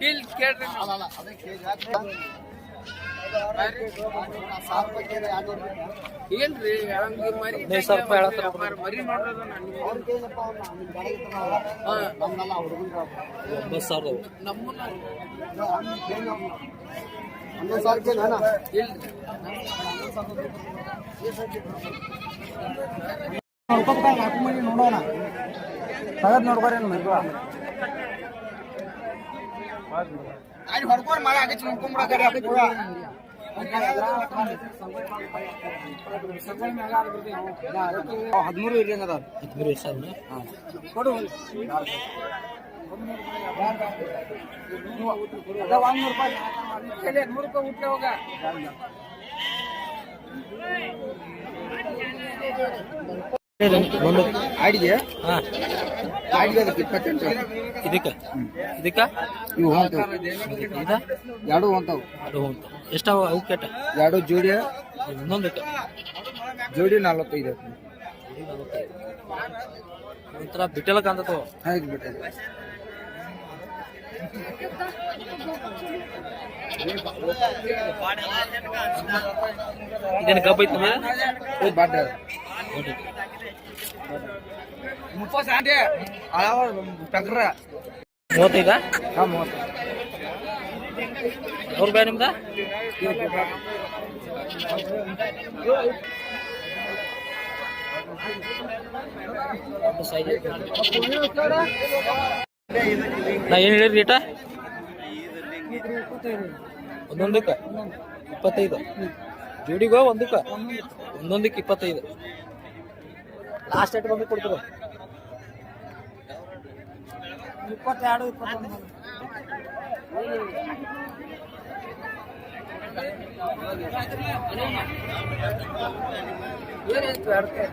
ಇಲ್ಲಿ ಕೇಳ್ರಿ ಏನ್ರಿ ಹೇಳಂಗಿಲ್ಲ ಮರಿ ಹದಿನೈದು ಸಾವಿರ ರೂಪಾಯಿ ಹೇಳತ್ತಾರ ವ್ಯಾಪಾರ ಮರಿ ನೋಡ್ರಿ ನಾನು ಒಂಬತ್ತು ಸಾವಿರದ ನಮ್ಮನ್ನ ಇಲ್ರಿ ನಾಲ್ಕು ಮಂದಿ ನೋಡೋಣ ತಗದ್ ನೋಡ್ಬಾರ ಮಗ ಹೊಡ್ಕೊಂಡು ಮಾಡಿ ಆಗೈತಿ ಹದಿಮೂರು ಹದಿಮೂರು ಸಾವಿರ ಕೊಡು ಒಂದ್ ರೂಪಾಯಿ. ನೂರು ರೂಪಾಯಿ ಹೋಗ ಒಂದು ಆಡಿಗೆ ಹಾ. ಆಡಿಗೆ ಅದಕ್ಕೆ ಇಪ್ಪತ್ತೆಂಟು. ಇದಕ್ಕೆ? ಇದಕ್ಕೆ? ಇವು ಹೊಂಟವು ಇದ ಎರಡು ಹೊಂಟವು ಅದು ಅಂತ ಎಷ್ಟಾವ ಅವು ಕೆಟ್ಟ. ಎರಡು ಜೋಡಿ ಇನ್ನೊಂದು ಜೋಡಿ ನಲ್ವತ್ತೈದು. ಒಂಥರ ಬಿಟ್ಟಲ ಕಾಣ್ತವ ಹಾಗೆ ಬಿಟ್ಟೆ. ಇದೇನು ಕಬ್ಬ ಬಾಡ ಮುಪ್ಪತ್ತು ಆಂಟಿ. ಟಗ್ರ. ಮೂವತ್ತೈದ? ಹಾ ಮೂವತ್ತು ಅವ್ರ ಬ್ಯಾ ನಿಮ್ದ. ನಾ ಏನು ಹೇಳಿರಿ ರೇಟ ಒಂದೊಂದಕ್ಕೆ? ಇಪ್ಪತ್ತೈದು. ಜೋಡಿಗೋ ಒಂದಕ್ಕೆ? ಒಂದೊಂದಕ್ಕೆ ಇಪ್ಪತ್ತೈದು. ಲಾಸ್ಟ್ ರೇಟ್ ಬಂದು ಕೊಡ್ತೀರ? ಇಪ್ಪತ್ತೆರಡು ಇಪ್ಪತ್ತೊಂದು. ಎರಡಕ್ಕೆ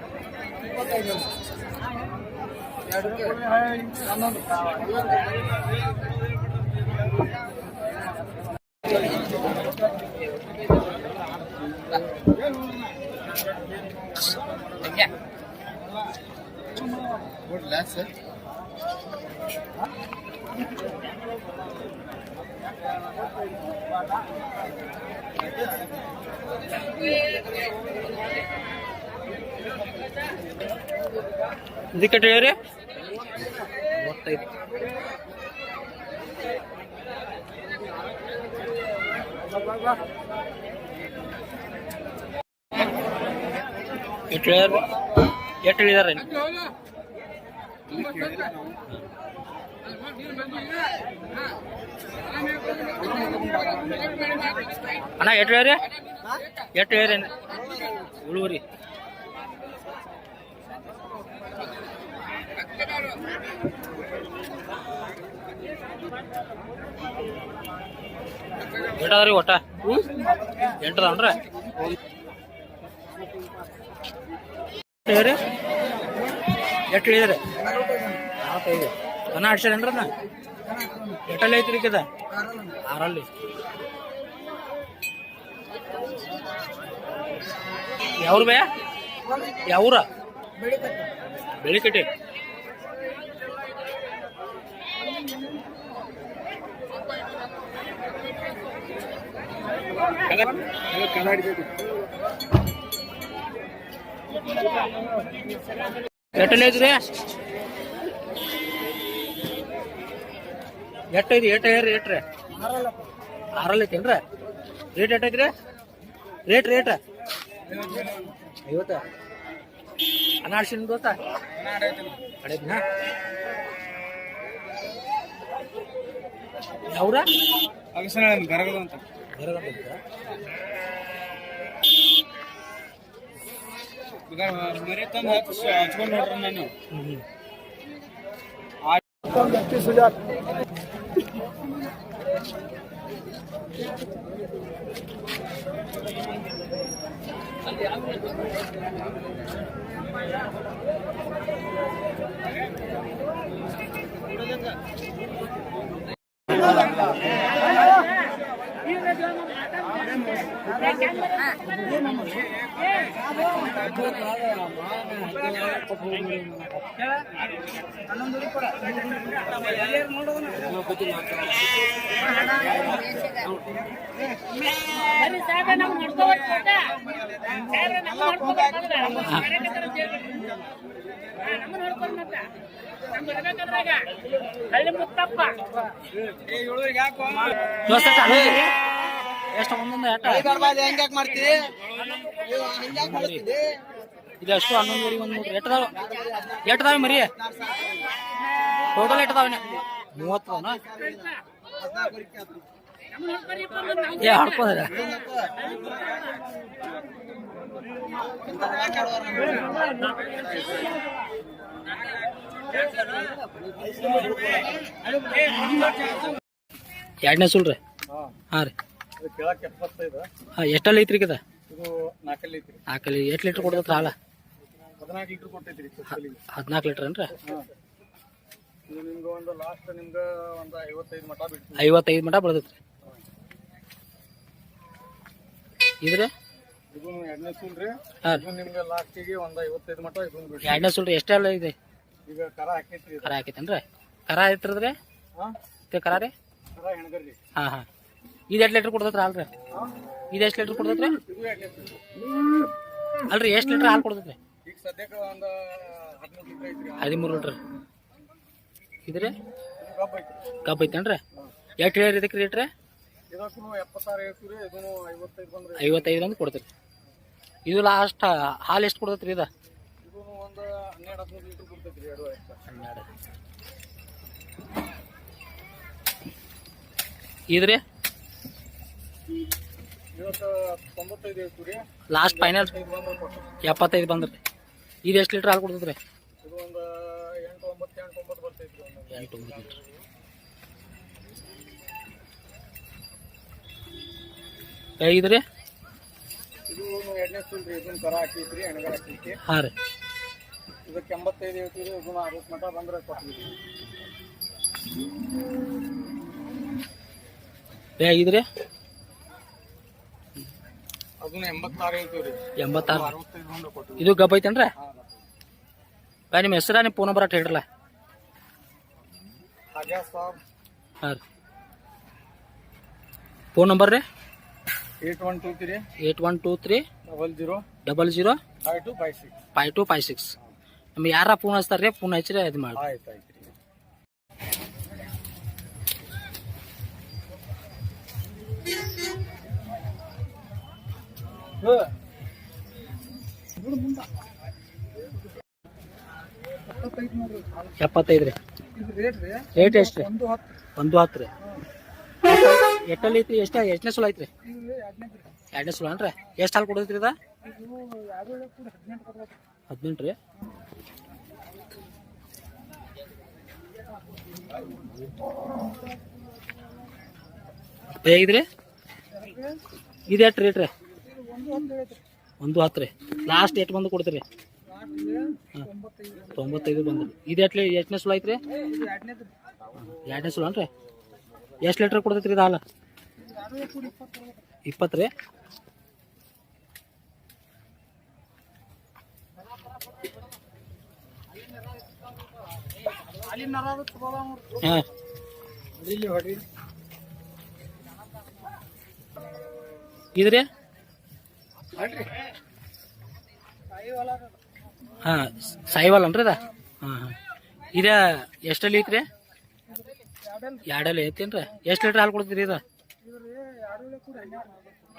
ಹನ್ನೊಂದು ಇದಕ್ಕೆ ಹೇಳಿರಿ ಮೂವತ್ತೈದು ಎಷ್ಟು ಹೇಳ್ಯಾರ ಎಷ್ಟು ಹೇಳಿದಾರೆ ಅಣ್ಣ ಎಷ್ಟು ಹೇಳ್ರಿ ಎಷ್ಟು ಹೇಳ್ರಿ ಉಳುವರಿ ಎಂಟದ್ರಿ ಒಟ್ಟ? ಎಂಟದನ್ರ ಎಷ್ಟು ಹೇಳಿದ್ರಿ? ಅನ್ನ ಎಟ್ಟಲ್ಲಿ ಐತ್ರಿ ಕದ ಆರಲ್ಲಿ. ಯಾವ್ರ ಬೇ ಯಾವ್ರ? ಬೆಳಿಕಟ್ಟಿ ಹೇಳ್ರಿ ಏಟ್ರಿ ಆರಲ್ಲಿ ಐತೇನ್ರಿ? ರೇಟ್ ಎಟ್ಟೈತ್ರಿ ರೇಟ್ ರೇಟ್ ಐವತ್ತ? ಅನಾಡ್ಸಿನ ಗೊತ್ತಾ? ಗರಗದ ಅಂತ. ಹಚ್ಕೊಂಡು ನೋಡ್ರಿ ನಾನು ಸುಜಾತ್ Yeah. ಹಳ್ಳಿ ಮುತ್ತಪ್ಪ. ಯಾಕೋ? ಎಷ್ಟು ಒಂದೊಂದು ಎಟ್ಟ ಹೆಂಗ್ಯಾಕ್ ಮಾಡ್ತೀರಿ? ಇದು ಅಷ್ಟು ಹನ್ನೊಂದುವರೆಗೆ ಒಂದು ಮೂರು. ಎಟ್ಟದಾವ ಎಟ್ಟದಾವೆ ಮರಿ? ಟೋಟಲ್ ಎಟ್ಟದಾವ ಮೂವತ್ತದನ ಏ ಹಡ್ಕೋದ್ರ ಎರಡನೇ ಸುಳ್ರಿ ಹಾಂ ರೀ. ಕೇಳಕ್ಕೆ ಎಪ್ಪತ್ತೈದು. ಹಾಂ ಎಷ್ಟಲ್ಲಿ ಐತ್ರಿ ಈಗ ಇದು ನಾಲ್ಕಲ್ಲಿ ಐತ್ರಿ. ನಾಲ್ಕಲ್ಲಿ ಎಷ್ಟು ಲೀಟ್ರ್ ಕೊಡ್ತೈತ್ರ ಹಾಲ? ಹದಿನಾಲ್ಕು ಲೀಟರ್ ಕೊಟ್ಟೈತ್ರಿ ಹದಿನಾಲ್ಕು ಲೀಟ್ರ್ ಏನ್ರಿ? ಹಾಂ. ಇದು ನಿಮ್ಗೆ ಒಂದು ಲಾಸ್ಟ್ ನಿಮ್ಗೆ ಒಂದು ಐವತ್ತೈದು ಮಟ ಬಿಡ್ತೀವಿ. ಐವತ್ತೈದು ಮಟ ಬೆಳೆದೈತ್ರಿ ಇದ್ರಿ? ಇದು ಎರಡನೇ ಸೂಲ್ ರೀ ಹಾಂ. ಇದು ನಿಮ್ಗೆ ಲಾಸ್ಟಿಗೆ ಒಂದು ಐವತ್ತೈದು ಮಟ ಇದನ್ನ ಬಿಡ್ತೀವಿ. ಎರಡನೇ ಸುಲ್ರಿ ಎಷ್ಟೆಲ್ಲ ಇದೆ? ಈಗ ಕರ ಹಾಕೈತ್ರಿ ಇದು. ಕರ ಹಾಕೈತೇನ್ರಿ? ಕರ ಐತ್ರದ್ರಿ ಹಾಂ. ಹಾ ಕರ ರೀ? ಕರ ಹೆಣ್ಗರ್ರಿ. ಹಾಂ ಹಾಂ. ಇದು ಎಷ್ಟು ಲೀಟ್ರ್ ಅಲ್ರಿ ಇದು ಎಷ್ಟು ಲೀಟ್ರ್ ಅಲ್ರಿ, ಎಷ್ಟು ಲೀಟ್ರ್ ಹಾಲು ಕೊಡ್ತೈತ್ರಿ? ಹದಿಮೂರು ಲೀಟರ್. ಇದ್ರಿ? ಕಪ್ ಐತೇನ್ರಿ? ಎಷ್ಟು ಹೇಳಿ ಇದಕ್ಕೆ ರೇಟ್ರಿ ಇದಕ್ಕೂ ಎಪ್ಪತ್ತಾರು ಐತಿ ರೀ? ಇದೂ ಐವತ್ತೈದು ಅಂತ ಕೊಡ್ತೀರಿ. ಇದು ಲಾಸ್ಟ್ ಹಾಲು ಎಷ್ಟು ಕೊಡ್ತೈತ್ರಿ ಇದು? ಇದ್ರಿ ಇವತ್ತು ತೊಂಬತ್ತೈದು ಐತಿ ರೀ ಲಾಸ್ಟ್ ಫೈನಲ್ ಎಪ್ಪತ್ತೈದು ಬಂದ್ರಿ. ಇದು ಎಷ್ಟು ಲೀಟ್ರ್ ಹಾಲು ಕೊಡ್ತದ್ರಿ ಇದು ಒಂದು ಎಂಟು ಒಂಬತ್ತು ಲೀಟ್ರ್ ರೀ ಹಾಂ ಇದಕ್ಕೆ ಎಂಬತ್ತೈದು ಐತಿ ರೀ ಇದನ್ನ ಅರವತ್ತು ಮಟ ಬಂದ್ರೆ ಕೊಡ್ತೀವಿ ಎಂಬತ್ತಾರು ಇದು ಗಬ್ ಐತೇನ್ರಿ? ಬಾ ನಿಮ್ಮ ಹೆಸರ ನಿಮ್ಮ ಫೋನ್ ನಂಬರ್ ಅಟ್ ಹೇಳ್ರಲ್ಲ ಹಾಂ ರೀ. ಫೋನ್ ನಂಬರ್ ರೀ? Eight one two three. Eight one two three. Double zero. Double zero. Five two five six. Five two five six. ನಮ್ಗೆ ಯಾರ ಫೋನ್ ಹಚ್ತಾರೆ ರೀ ಫೋನ್ ಹಚ್ಚಿರಿ ಇದು ಮಾಡಿ ಆಯ್ತು ಆಯ್ತು ಎಪ್ಪತ್ತೈದು ರೀ ರೇಟ್ ಎಷ್ಟು ಒಂದು ಹತ್ತು ರೀ. ಎಟ್ಟಲ್ಲಿ ಐತ್ರಿ? ಎಷ್ಟು ಎಷ್ಟನೇ ಸುಲ ಐತ್ರಿ? ಎರಡನೇ ಸುಲ ಅನ್ರಿ ಎಷ್ಟು ಹಾಲು ಕೊಡೋದ್ರಿ ಇದ? ಹದಿನೆಂಟು ರೀ. ಐದು ರೀ ಇದು ಎಷ್ಟು ರೇಟ್ ರೀ? ಒಂದು ಹತ್ತು ರೀ. ಲಾಸ್ಟ್ ಎಷ್ಟು ಬಂದು ಕೊಡ್ತೀರಿ? ತೊಂಬತ್ತೈದು ಬಂದು. ಇದು ಎಟ್ಲಿ ಎಷ್ಟನೇ ಸುಲ ಐತ್ರಿ? ಎರಡನೇ ಸುಲ ಅನ್ರಿ. ಎಷ್ಟು ಲೀಟ್ರ್ ಕೊಡ್ತೈತ್ರಿ ಇದು ಹಾಲು? ಇದ್ರಿ ಇಪ್ಪತ್ತು ರೀ. ಹಾಂ. ಇಲ್ಲಿ ಹೊಡಿ ಇದು ರೀ ಅಲ್ರಿ ಕಾಯಿ ಹೊಲ ಅದು. ಹಾಂ, ಸಾಯಿವಾಲ್ ಅನ್ರಿ ಅದ? ಹಾಂ ಹಾಂ. ಇದು ಎಷ್ಟಲ್ಲಿ ಐತ್ರಿ? ಎರಡಲ್ಲಿ ಐತೇನ್ರಿ ಎಷ್ಟು ಲೀಟ್ರ್ ಹಾಲು ಕೊಡ್ತೀರಿ ಇದು?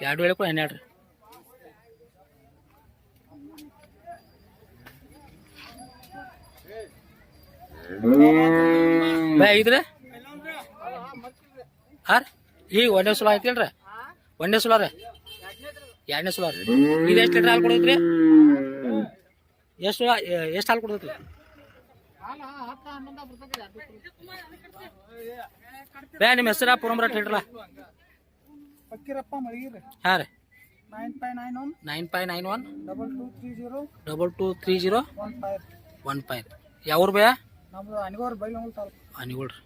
ಎರಡು ವೇಳೆ ಕೂಡ ಹನ್ನೆರಡು. ಹಾ ರೀ ಹಾಂ ರೀ ಈಗ ಒಂದೇ ಸುಲ ಐತಿಲ್ರಿ ಒಂದೇ ಸುಲ ರೀ? ಎರಡನೇ ಸುಲ. ರೀ ಇದು ಎಷ್ಟು ಲೀಟರ್ ಹಾಲು ಕೊಡೋದ್ರಿ? ಎಷ್ಟು ಎಷ್ಟು ಹಾಲು ಕೊಡೋದ್ರಿ? ಬೇ ನಿಮ್ಮ ಹೆಸರ ಪುರಂಬ್ರ ಹೇಳ್ರಲ್ಲ. ಫಕ್ಕೀರಪ್ಪ ಮಳಗಿರಿ. ಹಾಂ ರೀ. Nine one. Five nine one. Double two three zero. Double two three zero. One five. One five. ಯಾವ್ರು ಬೇ ನಮ್ದು ಅನಿಗೋರ್ ಬೈಲಂಗಲ್ ತಾಲೂಕು. ಅನಿಗೋಳ್ರಿ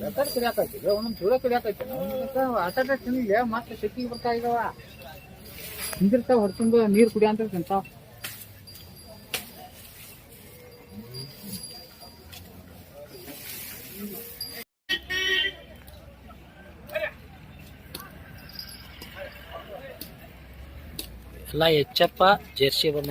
ಬೇಕಾದ್ರೆ ಕುಡಿಯಾಕೈತಿ ಒಂದೊಂದು ಚೂರ ಕುಡಿಯಾಕೈತಿ ಆಟ ತಿನ್ಲಿ ಮತ್ತೆ ಶಕ್ತಿ ಬರ್ತಾ ಇದಾವ. ಹಿಂದಿರ್ತಾವ ಹೊರತುಂಬ ನೀರು ಕುಡಿಯ ಅಂತ ತಿಂತಾವ. ಎಲ್ಲ ಹೆಚ್ಚಪ್ಪ ಜೆರ್ಸಿ ಬಂದ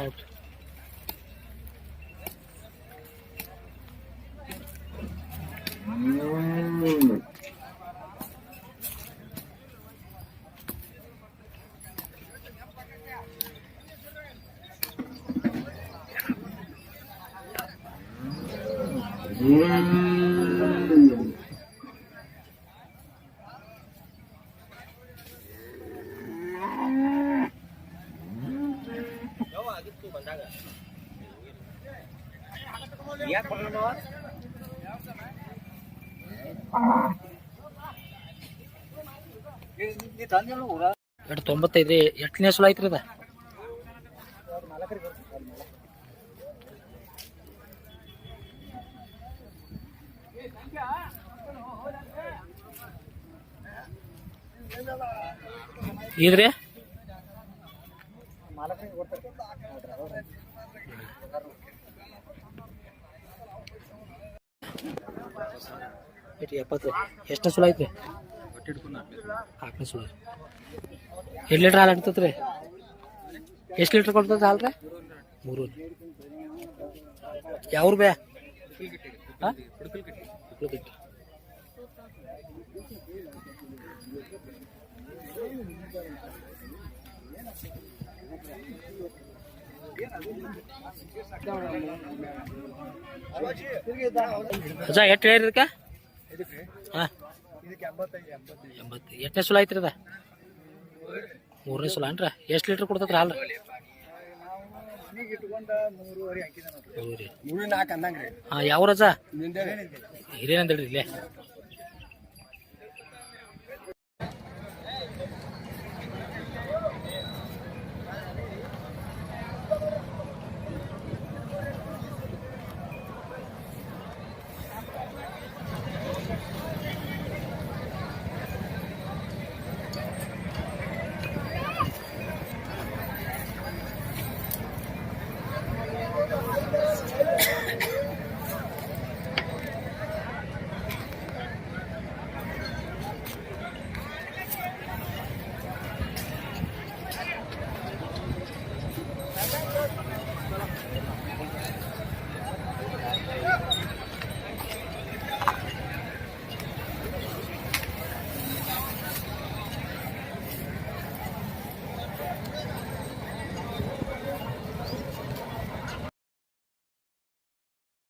ಎರಡು ತೊಂಬತ್ತೈದು ಎಷ್ಟನೇ ಸಲ ಐತ್ರಿ ಅದ ಇದ್ರಿ? ಎಪ್ಪತ್ತು ಎಷ್ಟನೇ ಸಲ ಐತ್ರಿ? ನಾಲ್ಕನೇ ಸಲ ಎಷ್ಟು ಲೀಟ್ರ್ ಹಾಲು ಹಿಡ್ತೈತೆ ರೀ ಎಷ್ಟು ಲೀಟ್ರ್ ಕೊಡ್ತೈತೆ ಹಾಲು ರೀ ಮೂರು ಯಾವ್ರು ಬೇ ಹಾಂ ಅಜ್ಜ ಎಷ್ಟು ಹೇಳಿರಿ ಇದಕ್ಕೆ ಹಾಂ ಇದಕ್ಕೆ ಎಂಬತ್ತೈದು ಎಂಬತ್ತೈದು ಎಂಬತ್ತು ಎಷ್ಟನೇ ಸಲ ಐತ್ರಿ ಅದ? ಮೂರನೇ ಸಲ ಏನ್ರ? ಎಷ್ಟು ಲೀಟ್ರ್ ಕೊಡ್ತೈತ್ರಿ ಹಾಲು ರೀ ಮೂರು ಹಾಂ ಯಾವ ರಜಾ ಹೇಳ್ರಿ ಇಲ್ಲೇ?